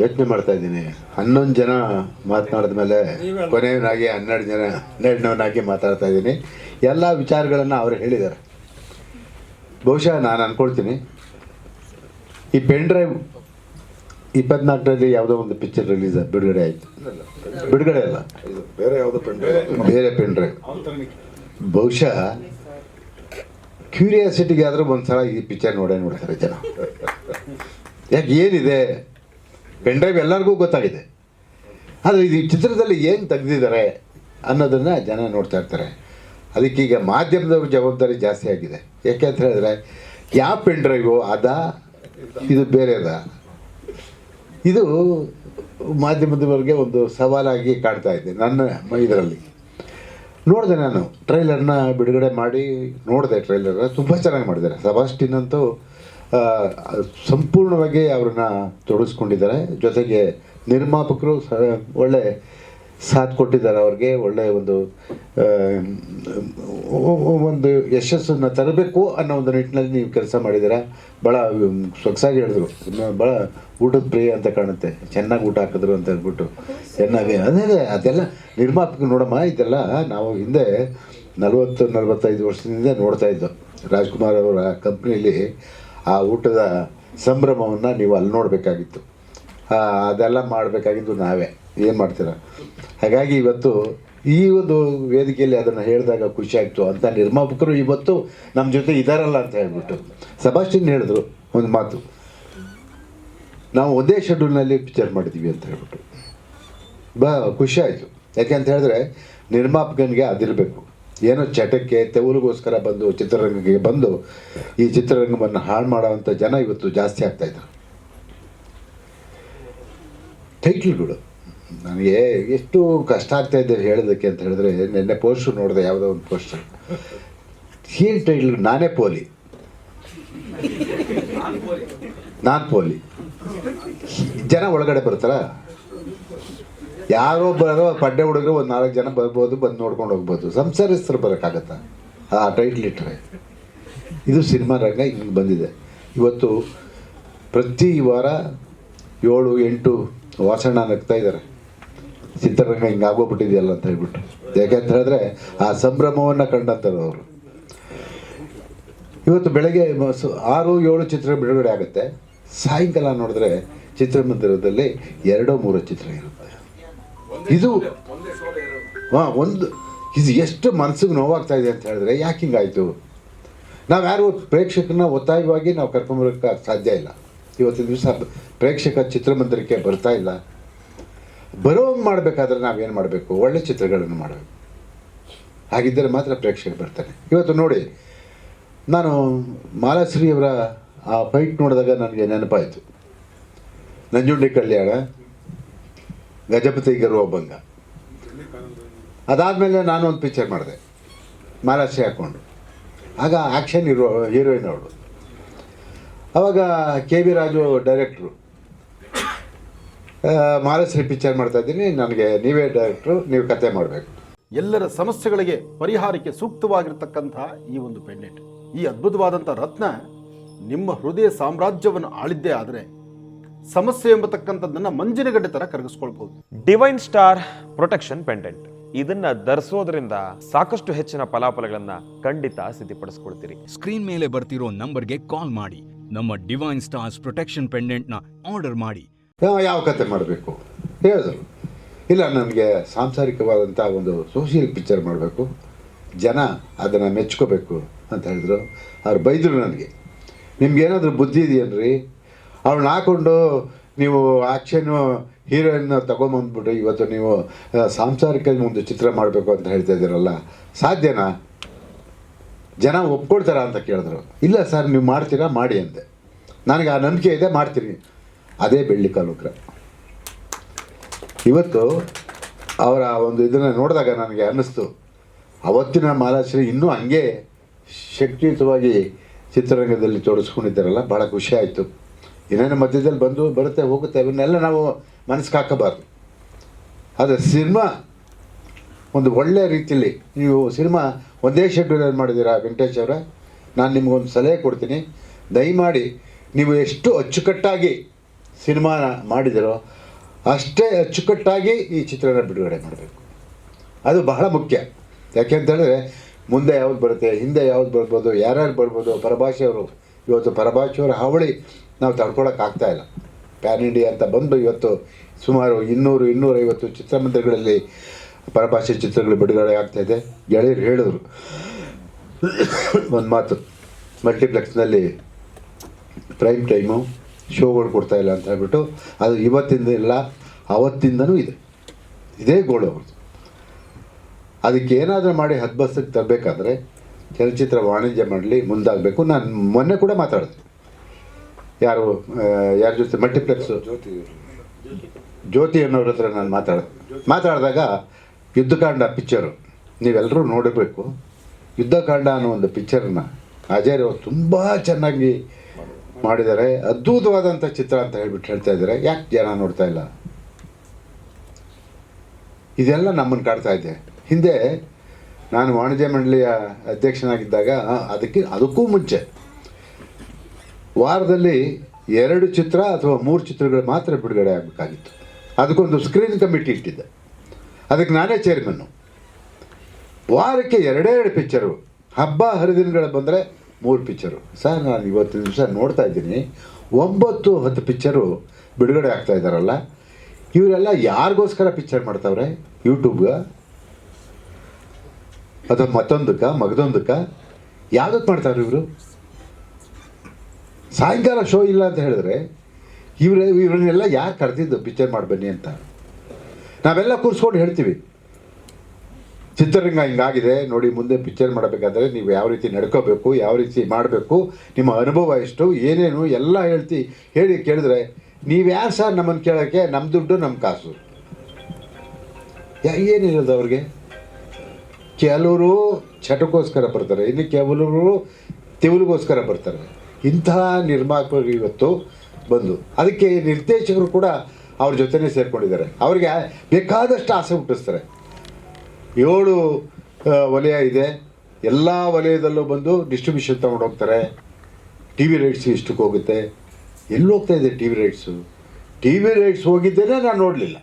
ಯೋಚನೆ ಮಾಡ್ತಾ ಇದ್ದೀನಿ. ಹನ್ನೊಂದು ಜನ ಮಾತನಾಡಿದ ಮೇಲೆ ಕೊನೆಯವನಾಗಿ ಹನ್ನೆರಡು ಜನ ಹನ್ನೆರಡನವನಾಗಿ ಮಾತಾಡ್ತಾ ಇದ್ದೀನಿ. ಎಲ್ಲ ವಿಚಾರಗಳನ್ನು ಅವರು ಹೇಳಿದ್ದಾರೆ. ಬಹುಶಃ ನಾನು ಅಂದ್ಕೊಳ್ತೀನಿ ಈ ಪೆನ್ ಡ್ರೈವ್ ಇಪ್ಪತ್ನಾಲ್ಕರಲ್ಲಿ ಯಾವುದೋ ಒಂದು ಪಿಕ್ಚರ್ ರಿಲೀಸ್ ಬಿಡುಗಡೆ ಆಯಿತು. ಬಿಡುಗಡೆ ಅಲ್ಲ. ಬೇರೆ ಯಾವುದೋ ಪೆನ್ ಡ್ರೈವ್ ಬೇರೆ ಪೆನ್ ಡ್ರೈವ್ ಬಹುಶಃ ಕ್ಯೂರಿಯಾಸಿಟಿಗೆ ಆದರೂ ಒಂದು ಸಲ ಈ ಪಿಕ್ಚರ್ ನೋಡೇ ನೋಡ್ತಾರೆ ಜನ. ಯಾಕೆ ಏನಿದೆ? ಪೆನ್ ಡ್ರೈವ್ ಎಲ್ಲರಿಗೂ ಗೊತ್ತಾಗಿದೆ. ಆದರೆ ಇದು ಚಿತ್ರದಲ್ಲಿ ಏನು ತೆಗೆದಿದ್ದಾರೆ ಅನ್ನೋದನ್ನು ಜನ ನೋಡ್ತಾ ಇರ್ತಾರೆ. ಅದಕ್ಕೀಗ ಮಾಧ್ಯಮದವ್ರ ಜವಾಬ್ದಾರಿ ಜಾಸ್ತಿ ಆಗಿದೆ. ಯಾಕೆ ಅಂತ ಹೇಳಿದ್ರೆ ಯಾವ ಪೆನ್ ಡ್ರೈವ್ ಅದ ಇದು ಬೇರೆದ ಇದು ಮಾಧ್ಯಮದವರಿಗೆ ಒಂದು ಸವಾಲಾಗಿ ಕಾಣ್ತಾ ಇದೆ ನನ್ನ ಇದರಲ್ಲಿ. ನೋಡಿದೆ ನಾನು ಟ್ರೈಲರ್ನ ಬಿಡುಗಡೆ ಮಾಡಿ ನೋಡಿದೆ ಟ್ರೈಲರ್ ತುಂಬ ಚೆನ್ನಾಗಿ ಮಾಡಿದ್ದಾರೆ. ಸಬಾಸ್ಟಿನ್ ಅಂತೂ ಆ, ಸಂಪೂರ್ಣವಾಗಿ ಅವ್ರನ್ನ ತೊಡಗಿಸ್ಕೊಂಡಿದ್ದಾರೆ ಜೊತೆಗೆ ನಿರ್ಮಾಪಕರು ಒಳ್ಳೆ ಸಾಥ್ ಕೊಟ್ಟಿದ್ದಾರೆ ಅವ್ರಿಗೆ ಒಳ್ಳೆಯ ಒಂದು ಒಂದು ಯಶಸ್ಸನ್ನು ತರಬೇಕು ಅನ್ನೋ ಒಂದು ನಿಟ್ಟಿನಲ್ಲಿ ನೀವು ಕೆಲಸ ಮಾಡಿದ್ದೀರಾ? ಭಾಳ ಸೊಗಸಾಗಿ ಹೇಳಿದ್ರು. ಭಾಳ ಊಟದ ಪ್ರಿಯ ಅಂತ ಕಾಣುತ್ತೆ. ಚೆನ್ನಾಗಿ ಊಟ ಹಾಕಿದ್ರು ಅಂತ ಹೇಳ್ಬಿಟ್ಟು. ಚೆನ್ನಾಗಿ, ಅದೇ ಅದೆಲ್ಲ ನಿರ್ಮಾಪಕ ನೋಡಮ್ಮ, ಇದೆಲ್ಲ ನಾವು ಹಿಂದೆ ನಲವತ್ತು, ನಲವತ್ತೈದು ವರ್ಷದಿಂದ ನೋಡ್ತಾ ಇದ್ದೋ. ರಾಜ್ಕುಮಾರ್ ಅವರ ಕಂಪ್ನಿಯಲ್ಲಿ ಆ ಊಟದ ಸಂಭ್ರಮವನ್ನು ನೀವು ಅಲ್ಲಿ ನೋಡಬೇಕಾಗಿತ್ತು. ಅದೆಲ್ಲ ಮಾಡಬೇಕಾಗಿದ್ದು ನಾವೇ. ಏನು ಮಾಡ್ತೀರಾ? ಹಾಗಾಗಿ ಇವತ್ತು ಈ ಒಂದು ವೇದಿಕೆಯಲ್ಲಿ ಅದನ್ನು ಹೇಳಿದಾಗ ಖುಷಿ ಆಯಿತು ಅಂತ ನಿರ್ಮಾಪಕರು ಇವತ್ತು ನಮ್ಮ ಜೊತೆ ಇದ್ದಾರಲ್ಲ ಅಂತ ಹೇಳ್ಬಿಟ್ಟು. ಸಬಾಸ್ಟಿನ್ ಹೇಳಿದ್ರು ಒಂದು ಮಾತು. ನಾವು ಒಂದೇ ಶೆಡ್ಯೂಲ್ನಲ್ಲಿ ಪಿಕ್ಚರ್ ಮಾಡಿದ್ದೀವಿ ಅಂತ ಹೇಳ್ಬಿಟ್ಟು. ಬ, ಖುಷಿ ಆಯಿತು. ಯಾಕೆ ಅಂತ ಹೇಳಿದ್ರೆ ನಿರ್ಮಾಪಕನಿಗೆ ಅದಿರಬೇಕು. ಏನೋ ಚಟಕ್ಕೆ ತೆವಲಿಗೋಸ್ಕರ ಬಂದು, ಚಿತ್ರರಂಗಕ್ಕೆ ಬಂದು, ಈ ಚಿತ್ರರಂಗವನ್ನು ಹಾಳು ಮಾಡೋವಂಥ ಜನ ಇವತ್ತು ಜಾಸ್ತಿ ಆಗ್ತಾ ಇದ್ದಾರೆ. ಟೈಟ್ಲ್ಗಳು. ನನಗೆ ಎಷ್ಟು ಕಷ್ಟ ಆಗ್ತಾ ಇದೆ ಹೇಳೋದಕ್ಕೆ ಅಂತ ಹೇಳಿದ್ರೆ, ನಿನ್ನೆ ಪೋಸ್ಟರ್ ನೋಡಿದೆ, ಯಾವುದೋ ಒಂದು ಪೋಸ್ಟರ್ ಏನು ಟೈಟ್ಲ್ ನಾನೇ ಪೋಲಿ. ನಾನು ಪೋಲಿ. ಜನ ಒಳಗಡೆ ಬರ್ತಾರ? ಯಾರೋ ಬರೋ ಪಡ್ಡೆ ಹುಡುಗರು ಒಂದು ನಾಲ್ಕು ಜನ ಬರ್ಬೋದು, ಬಂದು ನೋಡ್ಕೊಂಡು ಹೋಗ್ಬೋದು. ಸಂಸಾರಸ್ಥರು ಬರೋಕ್ಕಾಗತ್ತಾ? ಆ ಟೈಟ್ಲ್ ಇಟ್ಟರೆ ಇದು ಸಿನಿಮಾ ರಂಗ ಹಿಂಗೆ ಬಂದಿದೆ. ಇವತ್ತು ಪ್ರತಿ ವಾರ ಏಳು, ಎಂಟು ವಾಸಣ್ಣ ನಗ್ತಾ ಇದ್ದಾರೆ ಚಿತ್ರರಂಗ ಹಿಂಗೆ ಆಗೋಗ್ಬಿಟ್ಟಿದೆಯಲ್ಲ ಅಂತ ಹೇಳ್ಬಿಟ್ಟು. ಯಾಕೆಂತ ಹೇಳಿದ್ರೆ ಆ ಸಂಭ್ರಮವನ್ನು ಕಂಡಂಥವ್ರು ಅವರು. ಇವತ್ತು ಬೆಳಗ್ಗೆ ಆರು, ಏಳು ಚಿತ್ರ ಬಿಡುಗಡೆ ಆಗುತ್ತೆ. ಸಾಯಂಕಾಲ ನೋಡಿದ್ರೆ ಚಿತ್ರಮಂದಿರದಲ್ಲಿ ಎರಡೋ ಮೂರೋ ಚಿತ್ರ ಇರುತ್ತೆ. ಇದು ಹಾಂ ಒಂದು ಇದು ಎಷ್ಟು ಮನಸ್ಸಿಗೆ ನೋವಾಗ್ತಾ ಇದೆ ಅಂತ ಹೇಳಿದ್ರೆ ಯಾಕೆ ಹಿಂಗಾಯಿತು? ನಾವು ಯಾರು ಪ್ರೇಕ್ಷಕನ ಒತ್ತಾಯವಾಗಿ ನಾವು ಕರ್ಕೊಂಬರೋಕ್ಕೆ ಸಾಧ್ಯ ಇಲ್ಲ. ಇವತ್ತಿನ ದಿವಸ ಪ್ರೇಕ್ಷಕ ಚಿತ್ರಮಂದಿರಕ್ಕೆ ಬರ್ತಾ ಇಲ್ಲ. ಬರೋ ಮಾಡಬೇಕಾದ್ರೆ ನಾವೇನು ಮಾಡಬೇಕು? ಒಳ್ಳೆ ಚಿತ್ರಗಳನ್ನು ಮಾಡಬೇಕು. ಹಾಗಿದ್ದರೆ ಮಾತ್ರ ಪ್ರೇಕ್ಷಕರು ಬರ್ತಾರೆ. ಇವತ್ತು ನೋಡಿ ನಾನು ಮಾಲಾಶ್ರೀಯವರ ಆ ಫೈಟ್ ನೋಡಿದಾಗ ನನಗೆ ನೆನಪಾಯಿತು. ನಂಜುಂಡಿ ಕಲ್ಯಾಣ. ಗಜಪತಿ ಗರ್ವಭಂಗ ಅದಾದಮೇಲೆ ನಾನು ಒಂದು ಪಿಕ್ಚರ್ ಮಾಡಿದೆ. ಮಾಲಾಶ್ರೀ ಹಾಕ್ಕೊಂಡು. ಆಗ ಆ್ಯಕ್ಷನ್ ಇರೋ ಹೀರೋಯಿನ್ ಅವಳು. ಅವಾಗ K V Raju director Malashri picture ಮಾಡ್ತಾ ಇದ್ದೀನಿ. ನನಗೆ ನೀವೇ ಡೈರೆಕ್ಟ್ರು ನೀವು ಕತೆ ಮಾಡಬೇಕು. ಎಲ್ಲರ ಸಮಸ್ಯೆಗಳಿಗೆ ಪರಿಹಾರಕ್ಕೆ ಸೂಕ್ತವಾಗಿರ್ತಕ್ಕಂತಹ ಈ ಒಂದು ಪೆಂಡೆಂಟ್. ಈ ಅದ್ಭುತವಾದಂಥ ರತ್ನ ನಿಮ್ಮ ಹೃದಯ ಸಾಮ್ರಾಜ್ಯವನ್ನು ಆಳಿದ್ದೇ ಆದರೆ ಸಮಸ್ಯೆ ಎಂಬತಕ್ಕಂಥದ್ದನ್ನ ಮಂಜಿನಗಡ್ಡೆ ತರ ಕರಗಿಸ್ಕೊಳ್ಬಹುದು. ಡಿವೈನ್ ಸ್ಟಾರ್ ಪ್ರೊಟೆಕ್ಷನ್ ಪೆಂಡೆಂಟ್ ಇದನ್ನ ಧರಿಸೋದ್ರಿಂದ ಸಾಕಷ್ಟು ಹೆಚ್ಚಿನ ಫಲಾಫಲಗಳನ್ನ ಖಂಡಿತ ಸಿದ್ಧಪಡಿಸ್ಕೊಳ್ತೀರಿ ಸ್ಕ್ರೀನ್ ಮೇಲೆ ಬರ್ತಿರೋ ನಂಬರ್ಗೆ ಕಾಲ್ ಮಾಡಿ. ನಮ್ಮ ಡಿವೈನ್ ಸ್ಟಾರ್ಸ್ ಪ್ರೊಟೆಕ್ಷನ್ ಪೆಂಡೆಂಟ್ನ ಆರ್ಡರ್ ಮಾಡಿ. ಯಾವ ಯಾವ ಕತೆ ಮಾಡಬೇಕು? ಹೇಳಿದ್ರು ಇಲ್ಲ ನನಗೆ ಸಾಂಸಾರಿಕವಾದಂಥ ಒಂದು ಸೋಷಿಯಲ್ ಪಿಕ್ಚರ್ ಮಾಡಬೇಕು. ಜನ ಅದನ್ನು ಮೆಚ್ಕೋಬೇಕು ಅಂತ ಹೇಳಿದ್ರು. ಅವ್ರು ಬೈದರು ನನಗೆ. ನಿಮ್ಗೇನಾದರೂ ಬುದ್ಧಿ ಇದೆಯೇನ್ರಿ? ಅವಳನ್ನ ಹಾಕೊಂಡು ನೀವು ಆ್ಯಕ್ಷನ್ನು ಹೀರೋಯಿನ್ನ ತಗೊಂಬಂದ್ಬಿಟ್ಟು ಇವತ್ತು ನೀವು ಸಾಂಸಾರಿಕ ಒಂದು ಚಿತ್ರ ಮಾಡಬೇಕು ಅಂತ ಹೇಳ್ತಾ ಇದ್ದೀರಲ್ಲ, ಸಾಧ್ಯನಾ? ಜನ ಒಪ್ಕೊಳ್ತಾರ ಅಂತ ಕೇಳಿದ್ರು. ಇಲ್ಲ ಸರ್, ನೀವು ಮಾಡ್ತೀರಾ? ಮಾಡಿ ಅಂತೆ ನನಗೆ ಆ ನಂಬಿಕೆ ಇದೆ, ಮಾಡ್ತೀನಿ. ಅದೇ ಬೆಳ್ಳಿ ಕಾಲುಕ್ರ ಇವತ್ತು ಅವರ ಒಂದು ಇದನ್ನು ನೋಡಿದಾಗ ನನಗೆ ಅನ್ನಿಸ್ತು. ಅವತ್ತಿನ ಮಾಲಾಶ್ರೀ ಇನ್ನೂ ಹಂಗೆ ಶಕ್ತಿಯುತವಾಗಿ ಚಿತ್ರರಂಗದಲ್ಲಿ ತೊಡಗಿಸ್ಕೊಂಡಿದ್ದಾರಲ್ಲ ಭಾಳ ಖುಷಿ ಆಯಿತು. ಇನ್ನೇನು ಮಧ್ಯದಲ್ಲಿ ಬಂದು ಬರುತ್ತೆ, ಹೋಗುತ್ತೆ ಅವನ್ನೆಲ್ಲ ನಾವು ಮನಸ್ಸಿಗೆ ಹಾಕಬಾರ್ದು. ಆದರೆ ಸಿನಿಮಾ ಒಂದು ಒಳ್ಳೆಯ ರೀತಿಯಲ್ಲಿ ನೀವು ಸಿನಿಮಾ ಒಂದೇ ಶೆಡ್ಯೂಲಲ್ಲಿ ಮಾಡಿದ್ದೀರಾ ವೆಂಕಟೇಶ್ ಅವರ? ನಾನು ನಿಮಗೊಂದು ಸಲಹೆ ಕೊಡ್ತೀನಿ. ದಯಮಾಡಿ ನೀವು ಎಷ್ಟು ಅಚ್ಚುಕಟ್ಟಾಗಿ ಸಿನಿಮಾನ ಮಾಡಿದರೋ ಅಷ್ಟೇ ಅಚ್ಚುಕಟ್ಟಾಗಿ ಈ ಚಿತ್ರನ ಬಿಡುಗಡೆ ಮಾಡಬೇಕು. ಅದು ಬಹಳ ಮುಖ್ಯ. ಯಾಕೆ ಅಂತ ಹೇಳಿದ್ರೆ, ಮುಂದೆ ಯಾವ್ದು ಬರುತ್ತೆ, ಹಿಂದೆ ಯಾವ್ದು ಬರ್ಬೋದು, ಯಾರ್ಯಾರು ಬರ್ಬೋದು ಪರಭಾಷೆಯವರು ಇವತ್ತು ಪರಭಾಷೆಯವರ ಹಾವಳಿ ನಾವು ತಡ್ಕೊಳಕ್ಕಾಗ್ತಾ ಇಲ್ಲ. ಪ್ಯಾನ್ ಇಂಡಿಯಾ ಅಂತ ಬಂದು ಇವತ್ತು ಸುಮಾರು ಇನ್ನೂರು, ಇನ್ನೂರೈವತ್ತು ಚಿತ್ರಮಂದಿರಗಳಲ್ಲಿ ಪರಭಾಷೆ ಚಿತ್ರಗಳು ಬಿಡುಗಡೆ ಆಗ್ತಾ ಇದೆ. ಗೆಳೆಯರು ಹೇಳಿದ್ರು. ಒಂದು ಮಾತು. ಮಲ್ಟಿಪ್ಲೆಕ್ಸ್ನಲ್ಲಿ ಪ್ರೈಮ್ ಟೈಮು, ಶೋಗಳು ಕೊಡ್ತಾ ಇಲ್ಲ ಅಂತ ಹೇಳ್ಬಿಟ್ಟು ಅದು ಇವತ್ತಿಂದ ಇಲ್ಲ, ಅವತ್ತಿಂದನೂ ಇದೆ. ಇದೇ ಗೋಳು ಅವ್ರದ್ದು. ಅದಕ್ಕೆ ಏನಾದರೂ ಮಾಡಿ ಹದ್ಬಸ್ತಕ್ಕೆ ತರಬೇಕಾದ್ರೆ ಚಲನಚಿತ್ರ ವಾಣಿಜ್ಯ ಮಾಡಲಿ ಮುಂದಾಗಬೇಕು. ನಾನು ಮೊನ್ನೆ ಕೂಡ ಮಾತಾಡಿದೆ. ಯಾರು ಯಾರ ಜೊತೆ, ಮಲ್ಟಿಪ್ಲೆಕ್ಸು. ಜ್ಯೋತಿ ಅನ್ನೋರ ಹತ್ರ ನಾನು ಮಾತಾಡಿದೆ. ಮಾತಾಡಿದಾಗ ಯುದ್ಧಕಾಂಡ ಪಿಕ್ಚರು. ನೀವೆಲ್ಲರೂ ನೋಡಬೇಕು. ಯುದ್ಧಕಾಂಡ ಅನ್ನೋ ಒಂದು ಪಿಕ್ಚರನ್ನ ಅಜಯ್ ತುಂಬ ಚೆನ್ನಾಗಿ ಮಾಡಿದ್ದಾರೆ. ಅದ್ಭುತವಾದಂಥ ಚಿತ್ರ ಅಂತ ಹೇಳ್ಬಿಟ್ಟು ಹೇಳ್ತಾ ಇದ್ದಾರೆ. ಯಾಕೆ ಜನ ನೋಡ್ತಾ ಇಲ್ಲ? ಇದೆಲ್ಲ ನಮ್ಮನ್ನು ಕಾಡ್ತಾ ಇದೆ. ಹಿಂದೆ ನಾನು ವಾಣಿಜ್ಯ ಮಂಡಳಿಯ ಅಧ್ಯಕ್ಷನಾಗಿದ್ದಾಗ ಅದಕ್ಕೆ, ಅದಕ್ಕೂ ಮುಂಚೆ ವಾರದಲ್ಲಿ ಎರಡು ಚಿತ್ರ ಅಥವಾ ಮೂರು ಚಿತ್ರಗಳು ಮಾತ್ರ ಬಿಡುಗಡೆ ಆಗಬೇಕಾಗಿತ್ತು. ಅದಕ್ಕೊಂದು ಸ್ಕ್ರೀನ್ ಕಮಿಟಿ ಇಟ್ಟಿದ್ದೆ. ಅದಕ್ಕೆ ನಾನೇ ಚೇರ್ಮನ್ನು ವಾರಕ್ಕೆ ಎರಡೇ ಎರಡು ಪಿಕ್ಚರು ಹಬ್ಬ ಹರಿದಿನಗಳು ಬಂದರೆ ಮೂರು ಪಿಕ್ಚರು ಸರ್, ನಾನು ಇವತ್ತು ನಿಮಿಷ ನೋಡ್ತಾ ಇದ್ದೀನಿ. ಒಂಬತ್ತು, ಹತ್ತು ಪಿಕ್ಚರು ಬಿಡುಗಡೆ ಆಗ್ತಾ ಇದ್ದಾರಲ್ಲ. ಇವರೆಲ್ಲ ಯಾರಿಗೋಸ್ಕರ ಪಿಕ್ಚರ್ ಮಾಡ್ತಾವ್ರೆ? ಯೂಟ್ಯೂಬ್ಗೆ ಅಥವಾ ಮತ್ತೊಂದಕ್ಕೆ, ಮಗದೊಂದಕ್ಕೆ? ಯಾವುದಕ್ಕೆ ಮಾಡ್ತಾರೆ ಇವರು? ಸಾಯಂಕಾಲ ಶೋ ಇಲ್ಲ ಅಂತ ಹೇಳಿದ್ರೆ ಇವ್ರ ಇವ್ರನ್ನೆಲ್ಲ ಯಾರು ಕರೆದಿದ್ದು ಪಿಕ್ಚರ್ ಮಾಡಿ ಬನ್ನಿ ಅಂತ? ನಾವೆಲ್ಲ ಕೂರಿಸ್ಕೊಂಡು ಹೇಳ್ತೀವಿ. ಚಿತ್ರರಂಗ ಹಿಂಗಾಗಿದೆ, ನೋಡಿ ಮುಂದೆ ಪಿಕ್ಚರ್ ಮಾಡಬೇಕಾದ್ರೆ ನೀವು ಯಾವ ರೀತಿ ನಡ್ಕೋಬೇಕು, ಯಾವ ರೀತಿ ಮಾಡಬೇಕು, ನಿಮ್ಮ ಅನುಭವ ಎಷ್ಟು, ಏನೇನು ಎಲ್ಲ ಹೇಳ್ತಿ ಹೇಳಿ ಕೇಳಿದ್ರೆ ನೀವು ಯಾರು ಸರ್ ನಮ್ಮನ್ನು ಕೇಳೋಕ್ಕೆ ನಮ್ಮ ದುಡ್ಡು ನಮ್ಮ ಕಾಸು. ಯಾ ಏನಿರೋದು ಅವ್ರಿಗೆ? ಕೆಲವರು ಚಟಕ್ಕೋಸ್ಕರ ಬರ್ತಾರೆ, ಇನ್ನು ಕೆಲವರು ತಿವುಲಿಗೋಸ್ಕರ ಬರ್ತಾರೆ. ಇಂತಹ ನಿರ್ಮಾಪಕರು ಇವತ್ತು ಬಂದು, ಅದಕ್ಕೆ ನಿರ್ದೇಶಕರು ಕೂಡ ಅವ್ರ ಜೊತೆನೇ ಸೇರ್ಕೊಂಡಿದ್ದಾರೆ. ಅವರಿಗೆ ಬೇಕಾದಷ್ಟು ಆಸೆ ಹುಟ್ಟಿಸ್ತಾರೆ. ಏಳು ವಲಯ ಇದೆ, ಎಲ್ಲ ವಲಯದಲ್ಲೂ ಬಂದು ಡಿಸ್ಟ್ರಿಬ್ಯೂಷನ್ ತೊಗೊಂಡು ಹೋಗ್ತಾರೆ. ಟಿ ವಿ ರೈಟ್ಸ್ ಇಷ್ಟಕ್ಕೆ ಹೋಗುತ್ತೆ. ಎಲ್ಲಿ ಹೋಗ್ತಾ ಇದೆ T V rights T V rights ಹೋಗಿದ್ದೇನೆ, ನಾನು ನೋಡಲಿಲ್ಲ.